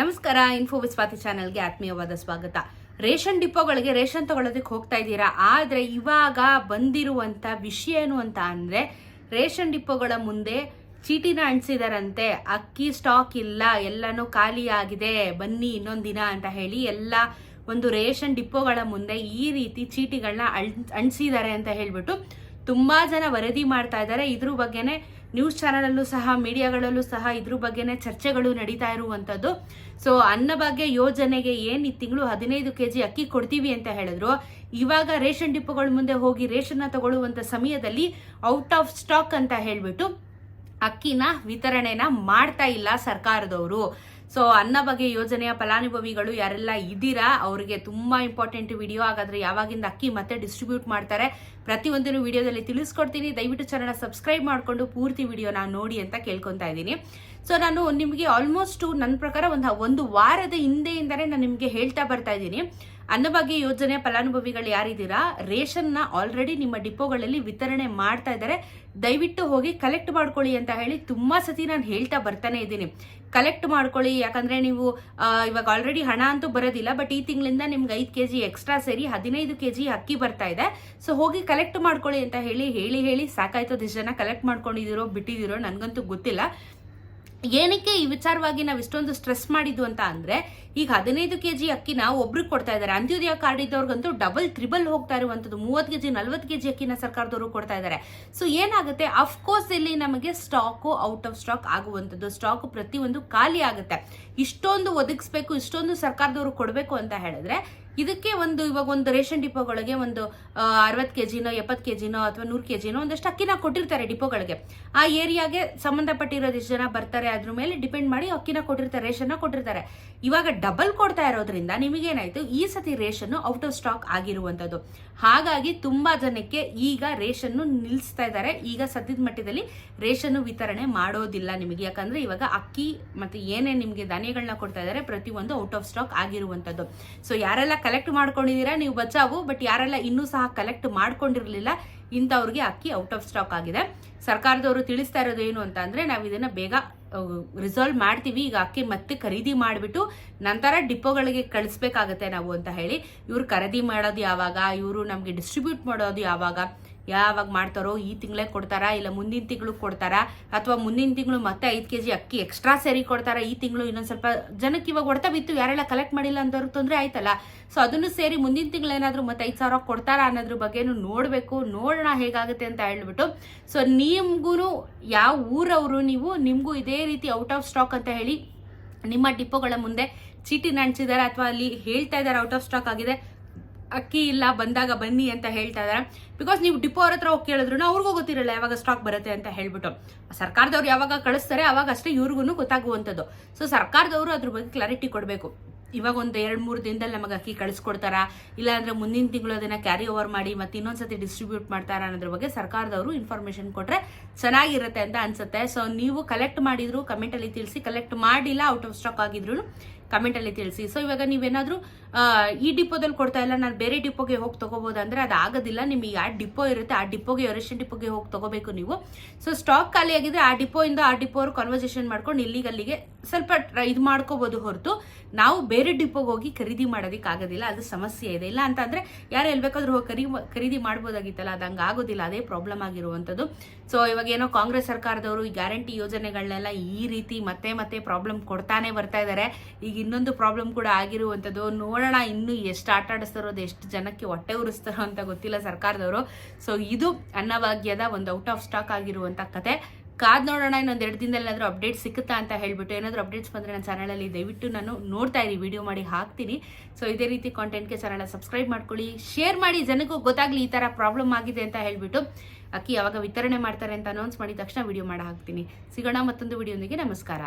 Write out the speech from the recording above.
ನಮಸ್ಕಾರ ಇನ್ಫೋ ಸ್ವಾತಿ ಚಾನೆಲ್ಗೆ ಆತ್ಮೀಯವಾದ ಸ್ವಾಗತ. ರೇಷನ್ ಡಿಪೋಗಳಿಗೆ ರೇಷನ್ ತಗೊಳ್ಳೋದಕ್ಕೆ ಹೋಗ್ತಾ ಇದ್ದೀರಾ? ಆದರೆ ಇವಾಗ ಬಂದಿರುವಂತ ವಿಷಯ ಏನು ಅಂತ ಅಂದರೆ, ರೇಷನ್ ಡಿಪೋಗಳ ಮುಂದೆ ಚೀಟಿನ ಅಂಟಿಸಿದಾರಂತೆ, ಅಕ್ಕಿ ಸ್ಟಾಕ್ ಇಲ್ಲ, ಎಲ್ಲನೂ ಖಾಲಿ ಆಗಿದೆ, ಬನ್ನಿ ಇನ್ನೊಂದು ದಿನ ಅಂತ ಹೇಳಿ ಎಲ್ಲ ಒಂದು ರೇಷನ್ ಡಿಪೋಗಳ ಮುಂದೆ ಈ ರೀತಿ ಚೀಟಿಗಳನ್ನ ಅಂಟಿಸಿದ್ದಾರೆ ಅಂತ ಹೇಳ್ಬಿಟ್ಟು ತುಂಬಾ ಜನ ವರದಿ ಮಾಡ್ತಾ ಇದ್ದಾರೆ. ಇದ್ರ ಬಗ್ಗೆನೆ ನ್ಯೂಸ್ ಚಾನಲಲ್ಲೂ ಸಹ, ಮೀಡಿಯಾಗಳಲ್ಲೂ ಸಹ ಇದ್ರ ಬಗ್ಗೆನೇ ಚರ್ಚೆಗಳು ನಡೀತಾ ಇರುವಂತದ್ದು ಸೊ ಅನ್ನಭಾಗ್ಯ ಯೋಜನೆಗೆ ಏನ್ ಈ ತಿಂಗಳು ಹದಿನೈದು ಕೆಜಿ ಅಕ್ಕಿ ಕೊಡ್ತೀವಿ ಅಂತ ಹೇಳಿದ್ರು. ಇವಾಗ ರೇಷನ್ ಡಿಪೋಗಳ ಮುಂದೆ ಹೋಗಿ ರೇಷನ್ ತಗೊಳ್ಳುವಂತ ಸಮಯದಲ್ಲಿ ಔಟ್ ಆಫ್ ಸ್ಟಾಕ್ ಅಂತ ಹೇಳ್ಬಿಟ್ಟು ಅಕ್ಕಿನ ವಿತರಣೆನ ಮಾಡ್ತಾ ಇಲ್ಲ ಸರ್ಕಾರದವರು. ಸೊ ಅನ್ನ ಬಗ್ಗೆ ಯೋಜನೆಯ ಫಲಾನುಭವಿಗಳು ಯಾರೆಲ್ಲ ಇದ್ದೀರಾ, ಅವರಿಗೆ ತುಂಬಾ ಇಂಪಾರ್ಟೆಂಟ್ ವಿಡಿಯೋ ಹಾಗಾದ್ರೆ ಯಾವಾಗಿಂದ ಅಕ್ಕಿ ಮತ್ತೆ ಡಿಸ್ಟ್ರಿಬ್ಯೂಟ್ ಮಾಡ್ತಾರೆ, ಪ್ರತಿಯೊಂದನ್ನು ವಿಡಿಯೋದಲ್ಲಿ ತಿಳಿಸ್ಕೊಡ್ತೀನಿ. ದಯವಿಟ್ಟು ಚಾನಲ್ ಸಬ್ಸ್ಕ್ರೈಬ್ ಮಾಡಿಕೊಂಡು ಪೂರ್ತಿ ವಿಡಿಯೋನ ನೋಡಿ ಅಂತ ಕೇಳ್ಕೊತಾ ಇದ್ದೀನಿ. ಸೊ ನಾನು ನಿಮಗೆ ಆಲ್ಮೋಸ್ಟ್ ನನ್ನ ಪ್ರಕಾರ ಒಂದು ಒಂದು ವಾರದ ಹಿಂದೆಯಿಂದಲೇ ನಾನು ನಿಮಗೆ ಹೇಳ್ತಾ ಬರ್ತಾ ಇದ್ದೀನಿ. ಅನ್ನಭಾಗ್ಯ ಯೋಜನೆ ಫಲಾನುಭವಿಗಳು ಯಾರಿದ್ದೀರಾ? ರೇಷನ್ನ ಆಲ್ರೆಡಿ ನಿಮ್ಮ ಡಿಪೋಗಳಲ್ಲಿ ವಿತರಣೆ ಮಾಡ್ತಾ ಇದ್ದಾರೆ. ದಯವಿಟ್ಟು ಹೋಗಿ ಕಲೆಕ್ಟ್ ಮಾಡ್ಕೊಳ್ಳಿ ಅಂತ ಹೇಳಿ ತುಂಬಾ ಸತಿ ನಾನು ಹೇಳ್ತಾ ಬರ್ತಾನೆ ಇದ್ದೀನಿ. ಕಲೆಕ್ಟ್ ಮಾಡ್ಕೊಳ್ಳಿ, ಯಾಕಂದ್ರೆ ನೀವು ಇವಾಗ ಆಲ್ರೆಡಿ ಹಣ ಅಂತೂ ಬರೋದಿಲ್ಲ ಬಟ್ ಈ ತಿಂಗಳಿಂದ ನಿಮ್ಗೆ ಐದು ಕೆ ಜಿ ಎಕ್ಸ್ಟ್ರಾ ಸೇರಿ ಹದಿನೈದು ಕೆ ಜಿ ಅಕ್ಕಿ ಬರ್ತಾ ಇದೆ. ಸೊ ಹೋಗಿ ಕಲೆಕ್ಟ್ ಮಾಡ್ಕೊಳ್ಳಿ ಅಂತ ಹೇಳಿ ಹೇಳಿ ಹೇಳಿ ಸಾಕಾಯ್ತು. ಜನ ಕಲೆಕ್ಟ್ ಮಾಡ್ಕೊಂಡಿದ್ದೀರೋ, ಬಿಟ್ಟಿದ್ದೀರೋ, ನನಗಂತೂ ಗೊತ್ತಿಲ್ಲ. ಏನಕ್ಕೆ ಈ ವಿಚಾರವಾಗಿ ನಾವು ಇಷ್ಟೊಂದು ಸ್ಟ್ರೆಸ್ ಮಾಡಿದ್ದು ಅಂತ ಅಂದ್ರೆ, ಈಗ ಹದಿನೈದು ಕೆಜಿ ಅಕ್ಕಿನ ಒಬ್ರಿಗೆ ಕೊಡ್ತಾ ಇದ್ದಾರೆ. ಅಂತ್ಯೋದಯ ಕಾರ್ಡ್ ಇದ್ದವ್ರಿಗಂತೂ ಡಬಲ್ ತ್ರಿಬಲ್ ಹೋಗ್ತಾ ಇರುವಂತದ್ದು ಮೂವತ್ತು ಕೆಜಿ, ನಲ್ವತ್ತು ಕೆಜಿ ಅಕ್ಕಿನ ಸರ್ಕಾರದವರು ಕೊಡ್ತಾ ಇದ್ದಾರೆ. ಸೊ ಏನಾಗುತ್ತೆ? ಅಫ್ಕೋರ್ಸ್ ಇಲ್ಲಿ ನಮಗೆ ಸ್ಟಾಕು ಔಟ್ ಆಫ್ ಸ್ಟಾಕ್ ಆಗುವಂಥದ್ದು. ಸ್ಟಾಕ್ ಪ್ರತಿಯೊಂದು ಖಾಲಿ ಆಗುತ್ತೆ. ಇಷ್ಟೊಂದು ಒದಗಿಸ್ಬೇಕು, ಇಷ್ಟೊಂದು ಸರ್ಕಾರದವರು ಕೊಡಬೇಕು ಅಂತ ಹೇಳಿದ್ರೆ ಇದಕ್ಕೆ ಒಂದು ಇವಾಗ ಒಂದು ರೇಷನ್ ಡಿಪೋಗಳಿಗೆ ಒಂದು ಅರವತ್ತು ಕೆ ಜಿನೋ ಎಪ್ಪತ್ತು ಕೆ ಜಿನೋ ಅಥವಾ ನೂರು ಕೆ ಜಿನೋ ಒಂದಷ್ಟು ಅಕ್ಕಿನ ಕೊಟ್ಟಿರ್ತಾರೆ ಡಿಪೋಗಳಿಗೆ. ಆ ಏರಿಯಾಗೆ ಸಂಬಂಧಪಟ್ಟಿರೋದು ಎಷ್ಟು ಜನ ಬರ್ತಾರೆ, ಅದ್ರ ಮೇಲೆ ಡಿಪೆಂಡ್ ಮಾಡಿ ಅಕ್ಕಿನ ಕೊಟ್ಟಿರ್ತಾರೆ, ರೇಷನ್ನ ಕೊಟ್ಟಿರ್ತಾರೆ. ಇವಾಗ ಡಬಲ್ ಕೊಡ್ತಾ ಇರೋದ್ರಿಂದ ನಿಮಗೇನಾಯಿತು, ಈ ಸತಿ ರೇಷನ್ ಔಟ್ ಆಫ್ ಸ್ಟಾಕ್ ಆಗಿರುವಂಥದ್ದು ಹಾಗಾಗಿ ತುಂಬಾ ಜನಕ್ಕೆ ಈಗ ರೇಷನ್ ನಿಲ್ಲಿಸ್ತಾ ಇದ್ದಾರೆ. ಈಗ ಸದ್ಯದ ಮಟ್ಟದಲ್ಲಿ ರೇಷನ್ ವಿತರಣೆ ಮಾಡೋದಿಲ್ಲ ನಿಮಗೆ. ಯಾಕಂದ್ರೆ ಇವಾಗ ಅಕ್ಕಿ ಮತ್ತೆ ಏನೇ ನಿಮಗೆ ಧಾನ್ಯಗಳನ್ನ ಕೊಡ್ತಾ ಇದ್ದಾರೆ, ಪ್ರತಿಯೊಂದು ಔಟ್ ಆಫ್ ಸ್ಟಾಕ್ ಆಗಿರುವಂಥದ್ದು ಸೊ ಯಾರೆಲ್ಲ ಕಲೆಕ್ಟ್ ಮಾಡ್ಕೊಂಡಿದ್ದೀರಾ? ನೀವು ಬಚಾವು ಬಟ್ ಯಾರೆಲ್ಲ ಇನ್ನೂ ಸಹ ಕಲೆಕ್ಟ್ ಮಾಡ್ಕೊಂಡಿರಲಿಲ್ಲ, ಇಂಥವ್ರಿಗೆ ಅಕ್ಕಿ ಔಟ್ ಆಫ್ ಸ್ಟಾಕ್ ಆಗಿದೆ. ಸರ್ಕಾರದವರು ತಿಳಿಸ್ತಾ ಇರೋದು ಏನು ಅಂತ ಅಂದ್ರೆ, ನಾವು ಇದನ್ನ ಬೇಗ ರಿಸಾಲ್ವ್ ಮಾಡ್ತೀವಿ. ಈಗ ಅಕ್ಕಿ ಮತ್ತೆ ಖರೀದಿ ಮಾಡಿಬಿಟ್ಟು ನಂತರ ಡಿಪೋಗಳಿಗೆ ಕಳಿಸ್ಬೇಕಾಗತ್ತೆ ನಾವು ಅಂತ ಹೇಳಿ. ಇವ್ರು ಖರೀದಿ ಮಾಡೋದು ಯಾವಾಗ? ಇವರು ನಮಗೆ ಡಿಸ್ಟ್ರಿಬ್ಯೂಟ್ ಮಾಡೋದು ಯಾವಾಗ? ಯಾವಾಗ ಮಾಡ್ತಾರೋ ಈ ತಿಂಗಳೇ ಕೊಡ್ತಾರಾ ಇಲ್ಲ ಮುಂದಿನ ತಿಂಗಳು ಕೊಡ್ತಾರಾ? ಅಥವಾ ಮುಂದಿನ ತಿಂಗಳು ಮತ್ತೆ ಐದು ಕೆ ಜಿ ಅಕ್ಕಿ ಎಕ್ಸ್ಟ್ರಾ ಸೇರಿ ಕೊಡ್ತಾರಾ? ಈ ತಿಂಗಳು ಇನ್ನೊಂದು ಸ್ವಲ್ಪ ಜನಕ್ಕೆ ಇವಾಗ ಹೊಡ್ತಾ ಬಿತ್ತು, ಯಾರೆಲ್ಲ ಕಲೆಕ್ಟ್ ಮಾಡಿಲ್ಲ ಅಂತವ್ರು ತೊಂದರೆ ಆಯ್ತಲ್ಲ? ಸೊ ಅದನ್ನು ಸೇರಿ ಮುಂದಿನ ತಿಂಗಳು ಏನಾದರೂ ಮತ್ತೆ ಐದು ಸಾವಿರ ಕೊಡ್ತಾರಾ ಅನ್ನೋದ್ರ ಬಗ್ಗೆನೂ ನೋಡಬೇಕು. ನೋಡೋಣ ಹೇಗಾಗುತ್ತೆ ಅಂತ ಹೇಳ್ಬಿಟ್ಟು. ಸೊ ನಿಮ್ಗೂ ಯಾವ ಊರವರು ನೀವು, ನಿಮಗೂ ಇದೇ ರೀತಿ ಔಟ್ ಆಫ್ ಸ್ಟಾಕ್ ಅಂತ ಹೇಳಿ ನಿಮ್ಮ ಡಿಪೋಗಳ ಮುಂದೆ ಚೀಟಿ ಅಂಟಿಸಿದ್ದಾರೆ ಅಥವಾ ಅಲ್ಲಿ ಹೇಳ್ತಾ ಇದ್ದಾರೆ ಔಟ್ ಆಫ್ ಸ್ಟಾಕ್ ಆಗಿದೆ. ಅಕ್ಕಿ ಇಲ್ಲ, ಬಂದಾಗ ಬನ್ನಿ ಅಂತ ಹೇಳ್ತಾ ಇದಾರೆ. ಬಿಕಾಸ್ ನೀವು ಡಿಪೋ ಅವ್ರ ಹತ್ರ ಹೋಗಿ ಕೇಳಿದ್ರು ಅವ್ರಿಗೂ ಗೊತ್ತಿರಲ್ಲ ಯಾವಾಗ ಸ್ಟಾಕ್ ಬರುತ್ತೆ ಅಂತ ಹೇಳ್ಬಿಟ್ಟು. ಸರ್ಕಾರದವ್ರು ಯಾವಾಗ ಕಳಿಸ್ತಾರೆ, ಅವಾಗ ಅಷ್ಟೇ ಇವ್ರಿಗೂ ಗೊತ್ತಾಗುವಂಥದ್ದು. ಸೊ ಸರ್ಕಾರದವರು ಅದ್ರ ಬಗ್ಗೆ ಕ್ಲಾರಿಟಿ ಕೊಡಬೇಕು. ಇವಾಗ ಒಂದು ಎರಡು, ಮೂರು ದಿನದಲ್ಲಿ ನಮಗೆ ಅಕ್ಕಿ ಕಳಿಸ್ಕೊಡ್ತಾರಾ ಇಲ್ಲ ಅಂದ್ರೆ ಮುಂದಿನ ತಿಂಗಳು ಅದನ್ನು ಕ್ಯಾರಿ ಓವರ್ ಮಾಡಿ ಮತ್ತೆ ಇನ್ನೊಂದ್ಸತಿ ಡಿಸ್ಟ್ರಿಬ್ಯೂಟ್ ಮಾಡ್ತಾರಾ ಅನ್ನೋದ್ರ ಬಗ್ಗೆ ಸರ್ಕಾರದವರು ಇನ್ಫಾರ್ಮೇಶನ್ ಕೊಟ್ರೆ ಚೆನ್ನಾಗಿರುತ್ತೆ ಅಂತ ಅನ್ಸುತ್ತೆ. ಸೊ ನೀವು ಕಲೆಕ್ಟ್ ಮಾಡಿದ್ರು ಕಮೆಂಟಲ್ಲಿ ತಿಳಿಸಿ ಕಲೆಕ್ಟ್ ಮಾಡಿಲ್ಲ ಔಟ್ ಆಫ್ ಸ್ಟಾಕ್ ಆಗಿದ್ರು ಕಮೆಂಟ್ ಅಲ್ಲಿ ತಿಳಿಸಿ. ಸೊ ಇವಾಗ ನೀವೇನಾದರೂ ಈ ಡಿಪೋದಲ್ಲಿ ಕೊಡ್ತಾ ಇಲ್ಲ, ನಾನು ಬೇರೆ ಡಿಪೋಗೆ ಹೋಗಿ ತಗೋಬಹುದು ಅಂದ್ರೆ ಅದು ಆಗೋದಿಲ್ಲ. ನಿಮಗೆ ಯಾವ ಡಿಪೋ ಇರುತ್ತೆ, ಆ ಡಿಪೋಗೆ ಯೋರೇಷನ್ ಡಿಪೋಗೆ ಹೋಗಿ ತಗೋಬೇಕು ನೀವು. ಸೊ ಸ್ಟಾಕ್ ಖಾಲಿ ಆಗಿದ್ರೆ ಆ ಡಿಪೋ ಇಂದ ಆ ಡಿಪೋ ಅವರು ಕನ್ವರ್ಸೇಷನ್ ಮಾಡ್ಕೊಂಡು ಇಲ್ಲಿಗೆ ಅಲ್ಲಿಗೆ ಸ್ವಲ್ಪ ಇದು ಮಾಡ್ಕೋಬಹುದು ಹೊರತು. ನಾವು ಬೇರೆ ಡಿಪೋಗೆ ಹೋಗಿ ಖರೀದಿ ಮಾಡೋದಕ್ಕೆ ಆಗೋದಿಲ್ಲ, ಅದು ಸಮಸ್ಯೆ ಇದೆ. ಇಲ್ಲ ಅಂತಂದರೆ ಯಾರು ಎಲ್ಲಿ ಬೇಕಾದ್ರೂ ಹೋಗಿ ಖರೀ ಖರೀದಿ ಮಾಡ್ಬೋದಾಗಿತ್ತಲ್ಲ, ಅದು ಹಂಗೆ ಆಗೋದಿಲ್ಲ, ಅದೇ ಪ್ರಾಬ್ಲಮ್ ಆಗಿರುವಂಥದ್ದು ಸೊ ಇವಾಗ ಏನೋ ಕಾಂಗ್ರೆಸ್ ಸರ್ಕಾರದವರು ಈ ಗ್ಯಾರಂಟಿ ಯೋಜನೆಗಳನ್ನೆಲ್ಲ ಈ ರೀತಿ ಮತ್ತೆ ಮತ್ತೆ ಪ್ರಾಬ್ಲಮ್ ಕೊಡ್ತಾನೆ ಬರ್ತಾ ಇದ್ದಾರೆ ಈಗ ಇನ್ನೊಂದು ಪ್ರಾಬ್ಲಮ್ ಕೂಡ ಆಗಿರುವಂಥದ್ದು ನೋಡೋಣ ಇನ್ನು ಎಷ್ಟು ಆಟ ಆಡಿಸ್ತಾರೋ ಅದು ಎಷ್ಟು ಜನಕ್ಕೆ ಹೊಟ್ಟೆ ಉರಿಸ್ತಾರೋ ಅಂತ ಗೊತ್ತಿಲ್ಲ ಸರ್ಕಾರದವರು. ಸೊ ಇದು ಅನ್ನಭಾಗ್ಯದ ಒಂದು ಔಟ್ ಆಫ್ ಸ್ಟಾಕ್ ಆಗಿರುವಂಥ ಕತೆ. ಕಾದ್ ನೋಡೋಣ, ಇನ್ನೊಂದು ಎರಡು ದಿನದಲ್ಲಿ ಏನಾದರೂ ಅಪ್ಡೇಟ್ ಸಿಕ್ಕುತ್ತಾ ಅಂತ ಹೇಳ್ಬಿಟ್ಟು ಏನಾದರೂ ಅಪ್ಡೇಟ್ಸ್ ಬಂದರೆ ನನ್ನ ಚಾನಲಲ್ಲಿ ದಯವಿಟ್ಟು ನಾನು ನೋಡ್ತಾ ಇರಿ ವಿಡಿಯೋ ಮಾಡಿ ಹಾಕ್ತೀನಿ. ಸೊ ಇದೇ ರೀತಿ ಕಾಂಟೆಂಟ್ಗೆ ಚಾನಲ್ ಸಬ್ಸ್ಕ್ರೈಬ್ ಮಾಡ್ಕೊಳ್ಳಿ. ಶೇರ್ ಮಾಡಿ, ಜನಕ್ಕೂ ಗೊತ್ತಾಗ್ಲಿ ಈ ಥರ ಪ್ರಾಬ್ಲಮ್ ಆಗಿದೆ ಅಂತ ಹೇಳ್ಬಿಟ್ಟು ಅಕ್ಕಿ ಯಾವಾಗ ವಿತರಣೆ ಮಾಡ್ತಾರೆ ಅಂತ ಅನೌನ್ಸ್ ಮಾಡಿದ ತಕ್ಷಣ ವಿಡಿಯೋ ಮಾಡಿ ಹಾಕ್ತೀನಿ. ಸಿಗೋಣ ಮತ್ತೊಂದು ವಿಡಿಯೋನಿಗೆ ನಮಸ್ಕಾರ.